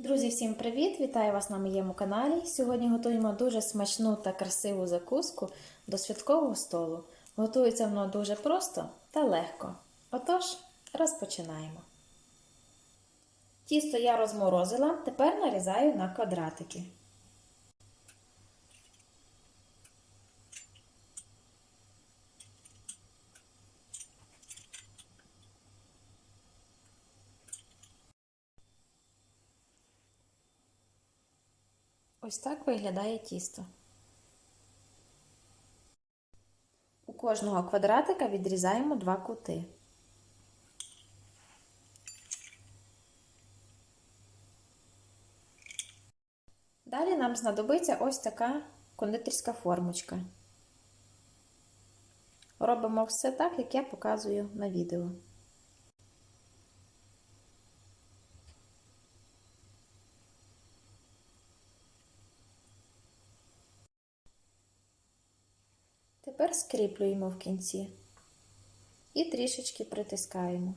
Друзі, всім привіт! Вітаю вас на моєму каналі. Сьогодні готуємо дуже смачну та красиву закуску до святкового столу. Готується воно дуже просто та легко. Отож, розпочинаємо. Тісто я розморозила, тепер нарізаю на квадратики. Ось так виглядає тісто. У кожного квадратика відрізаємо два кути. Далі нам знадобиться ось така кондитерська формочка. Робимо все так, як я показую на відео. Тепер скріплюємо в кінці і трішечки притискаємо.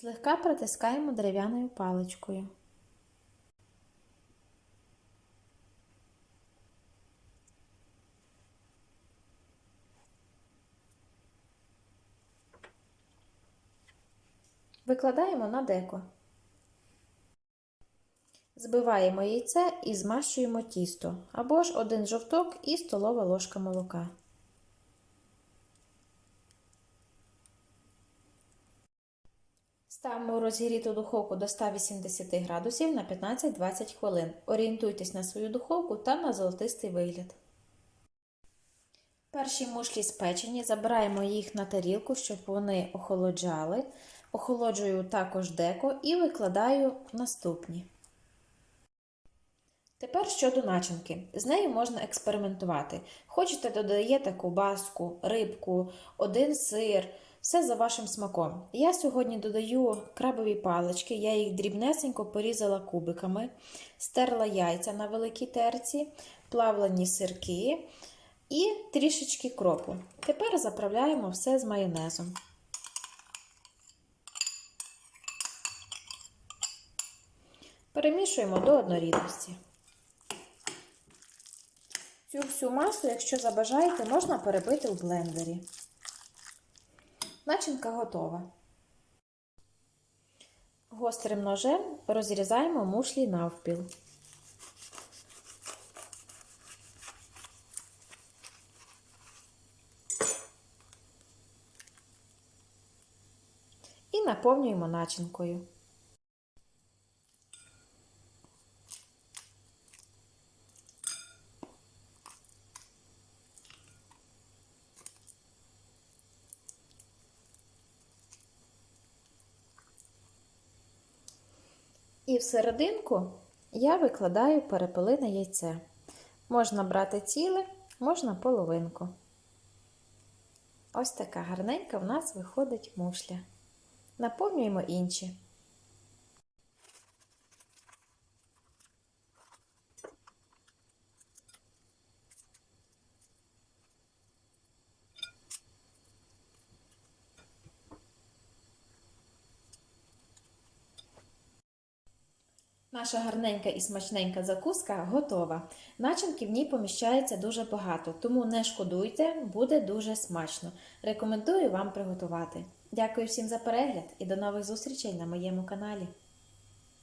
Злегка притискаємо дерев'яною паличкою. Викладаємо на деко. Збиваємо яйце і змащуємо тісто або ж один жовток і столова ложка молока. Ставимо розігріту духовку до 180 градусів на 15-20 хвилин. Орієнтуйтесь на свою духовку та на золотистий вигляд. Перші мушлі спечені, забираємо їх на тарілку, щоб вони охолоджали. Охолоджую також деко і викладаю наступні. Тепер щодо начинки. З нею можна експериментувати. Хочете, додаєте ковбаску, рибку, один сир, все за вашим смаком. Я сьогодні додаю крабові палички, я їх дрібнесенько порізала кубиками, стерла яйця на великій терці, плавлені сирки і трішечки кропу. Тепер заправляємо все з майонезом. Перемішуємо до однорідності. Цю всю масу, якщо забажаєте, можна перебити в блендері. Начинка готова. Гострим ножем розрізаємо мушлі навпіл. І наповнюємо начинкою. І в серединку я викладаю перепелине яйце. Можна брати ціле, можна половинку. Ось така гарненька в нас виходить мушля. Наповнюємо інші. Наша гарненька і смачненька закуска готова. Начинки в ній поміщається дуже багато, тому не шкодуйте, буде дуже смачно. Рекомендую вам приготувати. Дякую всім за перегляд і до нових зустрічей на моєму каналі.